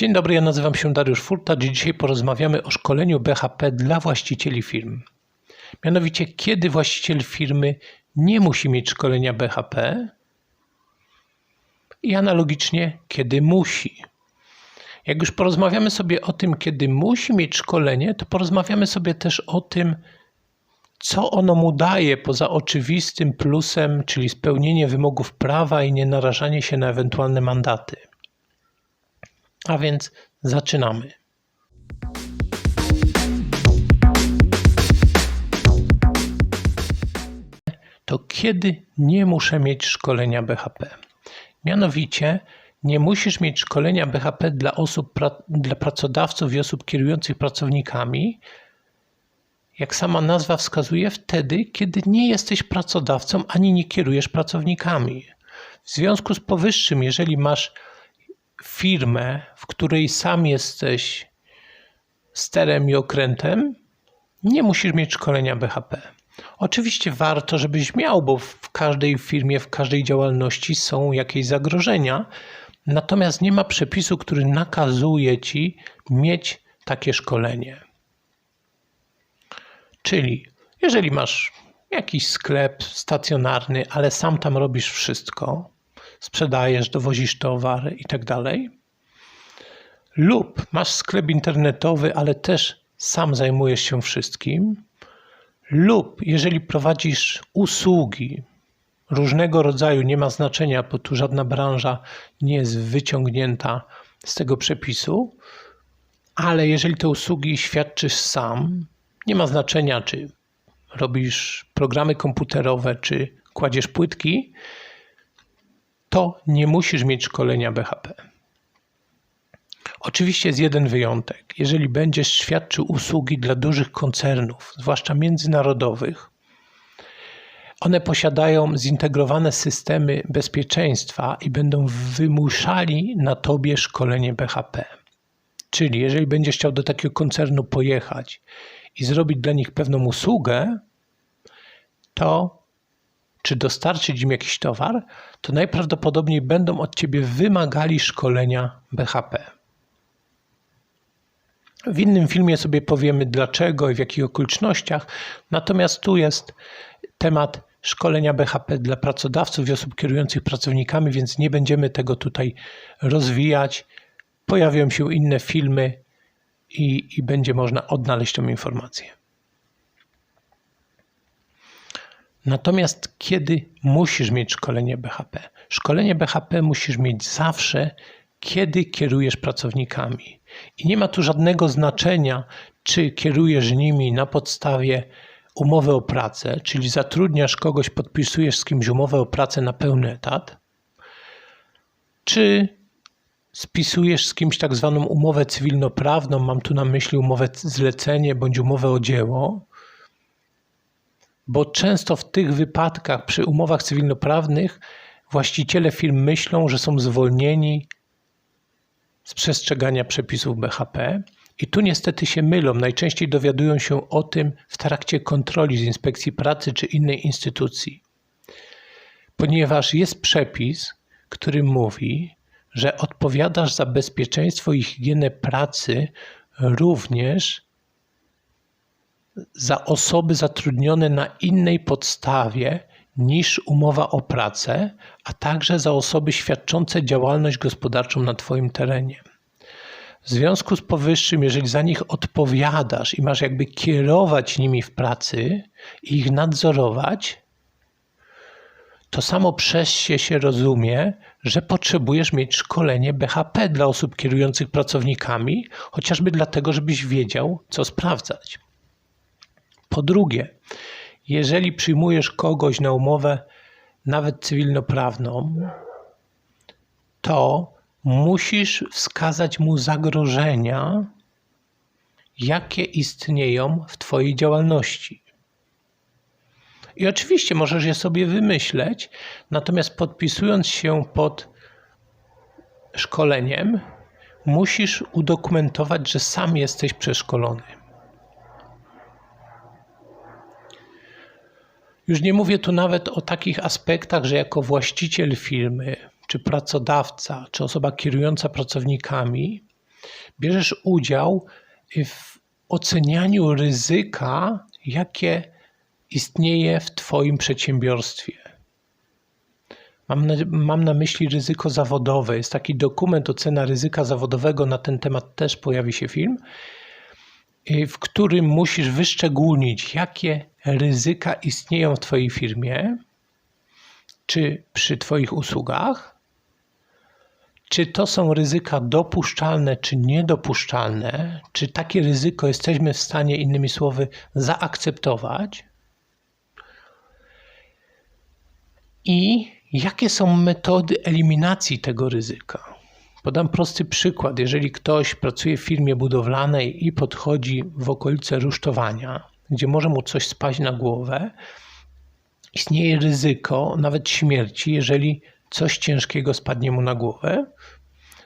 Dzień dobry, ja nazywam się Dariusz Furtacz i dzisiaj porozmawiamy o szkoleniu BHP dla właścicieli firm. Mianowicie, kiedy właściciel firmy nie musi mieć szkolenia BHP i analogicznie, kiedy musi. Jak już porozmawiamy sobie o tym, kiedy musi mieć szkolenie, to porozmawiamy sobie też o tym, co ono mu daje poza oczywistym plusem, czyli spełnienie wymogów prawa i nie narażanie się na ewentualne mandaty. A więc zaczynamy. To kiedy nie muszę mieć szkolenia BHP? Mianowicie nie musisz mieć szkolenia BHP dla osób, dla pracodawców i osób kierujących pracownikami, jak sama nazwa wskazuje, wtedy, kiedy nie jesteś pracodawcą ani nie kierujesz pracownikami. W związku z powyższym, jeżeli masz firmę, w której sam jesteś sterem i okrętem, nie musisz mieć szkolenia BHP. Oczywiście warto, żebyś miał, bo w każdej firmie, w każdej działalności są jakieś zagrożenia, natomiast nie ma przepisu, który nakazuje ci mieć takie szkolenie. Czyli jeżeli masz jakiś sklep stacjonarny, ale sam tam robisz wszystko, sprzedajesz, dowozisz towar i tak lub masz sklep internetowy, ale też sam zajmujesz się wszystkim, lub jeżeli prowadzisz usługi różnego rodzaju, nie ma znaczenia, bo tu żadna branża nie jest wyciągnięta z tego przepisu, ale jeżeli te usługi świadczysz sam, nie ma znaczenia, czy robisz programy komputerowe, czy kładziesz płytki, to nie musisz mieć szkolenia BHP. Oczywiście jest jeden wyjątek. Jeżeli będziesz świadczył usługi dla dużych koncernów, zwłaszcza międzynarodowych, one posiadają zintegrowane systemy bezpieczeństwa i będą wymuszali na tobie szkolenie BHP. Czyli jeżeli będziesz chciał do takiego koncernu pojechać i zrobić dla nich pewną usługę, to czy dostarczyć im jakiś towar, to najprawdopodobniej będą od ciebie wymagali szkolenia BHP. W innym filmie sobie powiemy dlaczego i w jakich okolicznościach, natomiast tu jest temat szkolenia BHP dla pracodawców i osób kierujących pracownikami, więc nie będziemy tego tutaj rozwijać. Pojawią się inne filmy i, i będzie można odnaleźć tą informację. Natomiast kiedy musisz mieć szkolenie BHP? Szkolenie BHP musisz mieć zawsze, kiedy kierujesz pracownikami. I nie ma tu żadnego znaczenia, czy kierujesz nimi na podstawie umowy o pracę, czyli zatrudniasz kogoś, podpisujesz z kimś umowę o pracę na pełny etat, czy spisujesz z kimś tak zwaną umowę cywilnoprawną, mam tu na myśli umowę zlecenie bądź umowę o dzieło, bo często w tych wypadkach przy umowach cywilnoprawnych właściciele firm myślą, że są zwolnieni z przestrzegania przepisów BHP. I tu niestety się mylą. Najczęściej dowiadują się o tym w trakcie kontroli z inspekcji pracy czy innej instytucji. Ponieważ jest przepis, który mówi, że odpowiadasz za bezpieczeństwo i higienę pracy również za osoby zatrudnione na innej podstawie niż umowa o pracę, a także za osoby świadczące działalność gospodarczą na Twoim terenie. W związku z powyższym, jeżeli za nich odpowiadasz i masz jakby kierować nimi w pracy i ich nadzorować, to samo przez się się rozumie, że potrzebujesz mieć szkolenie BHP dla osób kierujących pracownikami, chociażby dlatego, żebyś wiedział, co sprawdzać. Po drugie, jeżeli przyjmujesz kogoś na umowę nawet cywilnoprawną, to musisz wskazać mu zagrożenia, jakie istnieją w Twojej działalności. I oczywiście możesz je sobie wymyśleć, natomiast podpisując się pod szkoleniem, musisz udokumentować, że sam jesteś przeszkolony. Już nie mówię tu nawet o takich aspektach, że jako właściciel firmy, czy pracodawca, czy osoba kierująca pracownikami, Bierzesz udział w ocenianiu ryzyka, jakie istnieje w Twoim przedsiębiorstwie. Mam na, mam na, myśli ryzyko zawodowe. Jest taki dokument ocena ryzyka zawodowego, na ten temat też pojawi się film, w którym musisz wyszczególnić, jakie ryzyka istnieją w Twojej firmie, czy przy Twoich usługach, czy to są ryzyka dopuszczalne, czy niedopuszczalne, czy takie ryzyko jesteśmy w stanie, innymi słowy, zaakceptować, i jakie są metody eliminacji tego ryzyka. Podam prosty przykład. Jeżeli ktoś pracuje w firmie budowlanej i podchodzi w okolice rusztowania, gdzie może mu coś spaść na głowę, istnieje ryzyko nawet śmierci, jeżeli coś ciężkiego spadnie mu na głowę.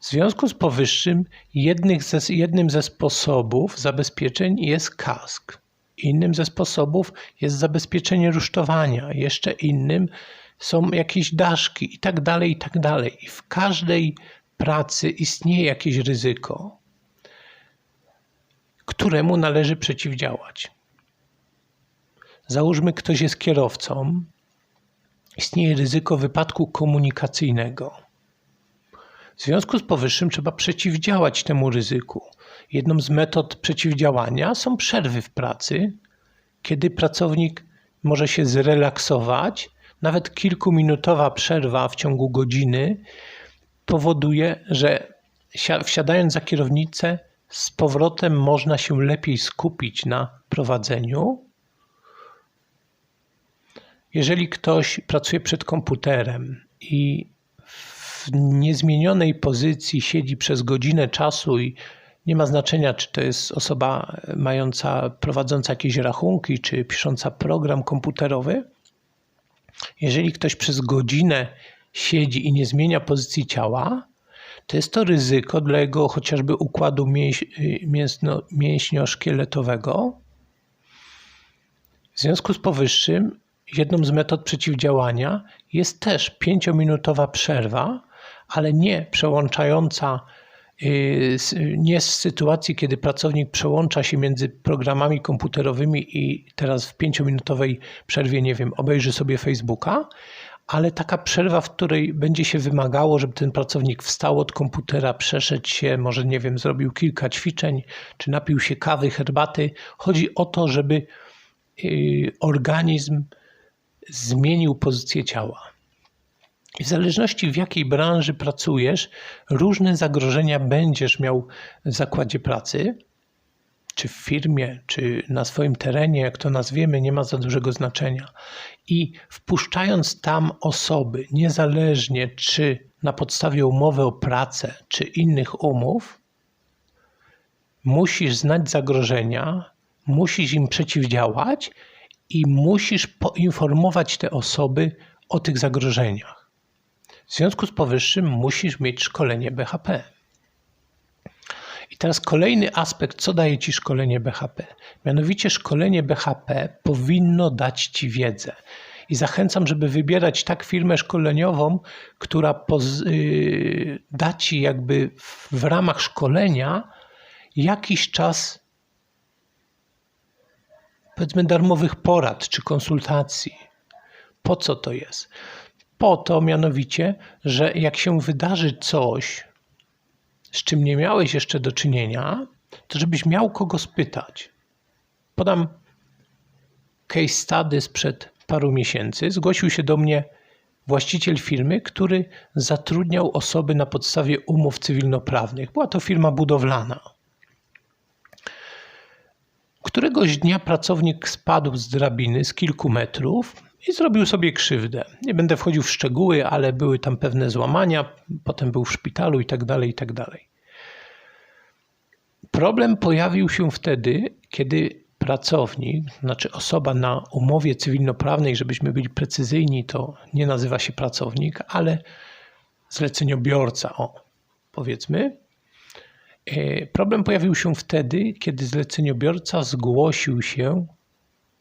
W związku z powyższym, ze, jednym ze sposobów zabezpieczeń jest kask. Innym ze sposobów jest zabezpieczenie rusztowania. Jeszcze innym są jakieś daszki i tak dalej, i tak dalej. I w każdej pracy istnieje jakieś ryzyko, któremu należy przeciwdziałać. Załóżmy, ktoś jest kierowcą, istnieje ryzyko wypadku komunikacyjnego. W związku z powyższym trzeba przeciwdziałać temu ryzyku. Jedną z metod przeciwdziałania są przerwy w pracy, kiedy pracownik może się zrelaksować nawet kilkuminutowa przerwa w ciągu godziny powoduje, że wsiadając za kierownicę, z powrotem można się lepiej skupić na prowadzeniu. Jeżeli ktoś pracuje przed komputerem i w niezmienionej pozycji siedzi przez godzinę czasu i nie ma znaczenia, czy to jest osoba mająca, prowadząca jakieś rachunki, czy pisząca program komputerowy, jeżeli ktoś przez godzinę siedzi i nie zmienia pozycji ciała, to jest to ryzyko dla jego chociażby układu mięś, mięśnio-szkieletowego. W związku z powyższym, jedną z metod przeciwdziałania jest też pięciominutowa przerwa, ale nie przełączająca Y, nie z sytuacji, kiedy pracownik przełącza się między programami komputerowymi i teraz w pięciominutowej przerwie, nie wiem, obejrzy sobie Facebooka, ale taka przerwa, w której będzie się wymagało, żeby ten pracownik wstał od komputera, przeszedł się, może nie wiem, zrobił kilka ćwiczeń, czy napił się kawy, herbaty. Chodzi o to, żeby y, organizm zmienił pozycję ciała. W zależności w jakiej branży pracujesz, różne zagrożenia będziesz miał w zakładzie pracy, czy w firmie, czy na swoim terenie, jak to nazwiemy, nie ma za dużego znaczenia. I wpuszczając tam osoby, niezależnie czy na podstawie umowy o pracę, czy innych umów, musisz znać zagrożenia, musisz im przeciwdziałać i musisz poinformować te osoby o tych zagrożeniach. W związku z powyższym musisz mieć szkolenie BHP. I teraz kolejny aspekt, co daje Ci szkolenie BHP. Mianowicie szkolenie BHP powinno dać Ci wiedzę. I zachęcam, żeby wybierać tak firmę szkoleniową, która yy, da Ci jakby w ramach szkolenia jakiś czas powiedzmy darmowych porad czy konsultacji. Po co to jest? Po to mianowicie, że jak się wydarzy coś, z czym nie miałeś jeszcze do czynienia, to żebyś miał kogo spytać. Podam case study sprzed paru miesięcy. Zgłosił się do mnie właściciel firmy, który zatrudniał osoby na podstawie umów cywilnoprawnych. Była to firma budowlana. Któregoś dnia pracownik spadł z drabiny z kilku metrów i zrobił sobie krzywdę. Nie będę wchodził w szczegóły, ale były tam pewne złamania, potem był w szpitalu i tak dalej, i tak dalej. Problem pojawił się wtedy, kiedy pracownik, znaczy osoba na umowie cywilnoprawnej, żebyśmy byli precyzyjni, to nie nazywa się pracownik, ale zleceniobiorca, o, powiedzmy. E, problem pojawił się wtedy, kiedy zleceniobiorca zgłosił się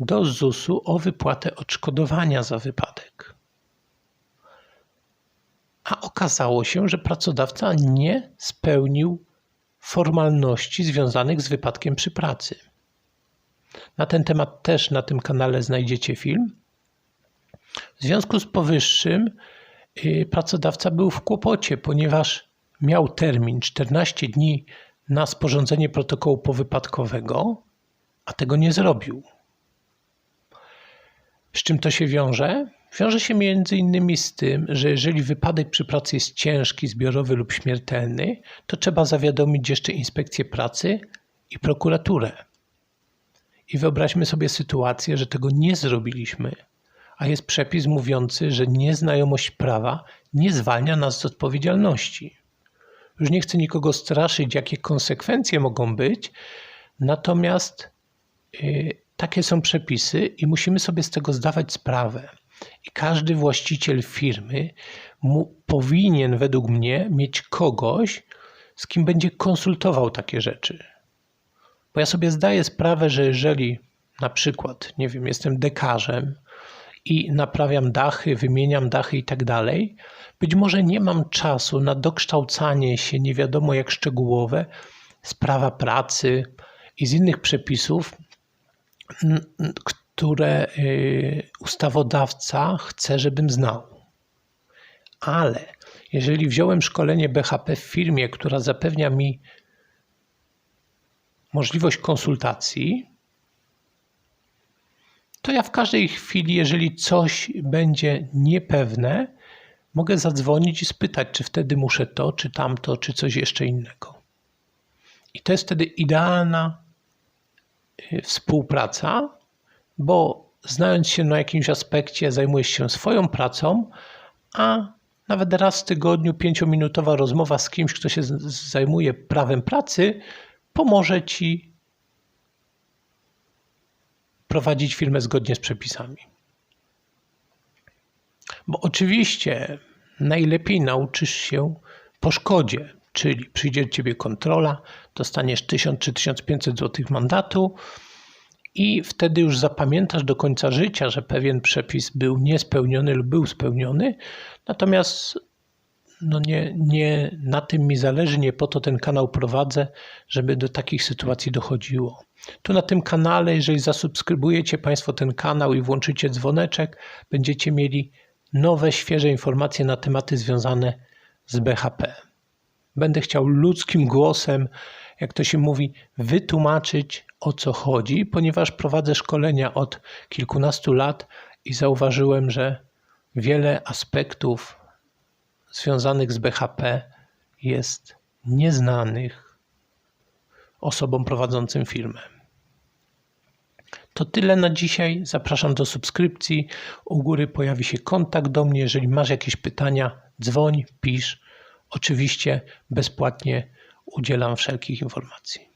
do ZUS-u o wypłatę odszkodowania za wypadek. A okazało się, że pracodawca nie spełnił formalności związanych z wypadkiem przy pracy. Na ten temat też na tym kanale znajdziecie film. W związku z powyższym yy, pracodawca był w kłopocie, ponieważ miał termin 14 dni na sporządzenie protokołu powypadkowego, a tego nie zrobił. Z czym to się wiąże? Wiąże się między innymi z tym, że jeżeli wypadek przy pracy jest ciężki, zbiorowy lub śmiertelny, to trzeba zawiadomić jeszcze inspekcję pracy i prokuraturę. I wyobraźmy sobie sytuację, że tego nie zrobiliśmy, a jest przepis mówiący, że nieznajomość prawa nie zwalnia nas z odpowiedzialności. Już nie chcę nikogo straszyć, jakie konsekwencje mogą być, natomiast yy, takie są przepisy i musimy sobie z tego zdawać sprawę. I każdy właściciel firmy mu, powinien, według mnie, mieć kogoś, z kim będzie konsultował takie rzeczy. Bo ja sobie zdaję sprawę, że jeżeli na przykład, nie wiem, jestem dekarzem i naprawiam dachy, wymieniam dachy i tak dalej, być może nie mam czasu na dokształcanie się nie wiadomo jak szczegółowe z prawa pracy i z innych przepisów, które y, ustawodawca chce, żebym znał. Ale jeżeli wziąłem szkolenie BHP w firmie, która zapewnia mi możliwość konsultacji, to ja w każdej chwili, jeżeli coś będzie niepewne, mogę zadzwonić i spytać, czy wtedy muszę to, czy tamto, czy coś jeszcze innego. I to jest wtedy idealna współpraca, bo znając się na jakimś aspekcie, zajmujesz się swoją pracą, a nawet raz w tygodniu pięciominutowa rozmowa z kimś, kto się zajmuje prawem pracy, pomoże ci prowadzić firmę zgodnie z przepisami. Bo oczywiście najlepiej nauczysz się po szkodzie, czyli przyjdzie do ciebie kontrola, dostaniesz 1000 czy 1500 zł mandatu i wtedy już zapamiętasz do końca życia, że pewien przepis był niespełniony lub był spełniony. Natomiast no nie, nie na tym mi zależy, nie po to ten kanał prowadzę, żeby do takich sytuacji dochodziło. Tu na tym kanale, jeżeli zasubskrybujecie Państwo ten kanał i włączycie dzwoneczek, będziecie mieli nowe, świeże informacje na tematy związane z BHP. Będę chciał ludzkim głosem, jak to się mówi, wytłumaczyć o co chodzi, ponieważ prowadzę szkolenia od kilkunastu lat i zauważyłem, że wiele aspektów związanych z BHP jest nieznanych osobom prowadzącym firmę. To tyle na dzisiaj. Zapraszam do subskrypcji. U góry pojawi się kontakt do mnie. Jeżeli masz jakieś pytania, dzwoń, pisz. Oczywiście bezpłatnie udzielam wszelkich informacji.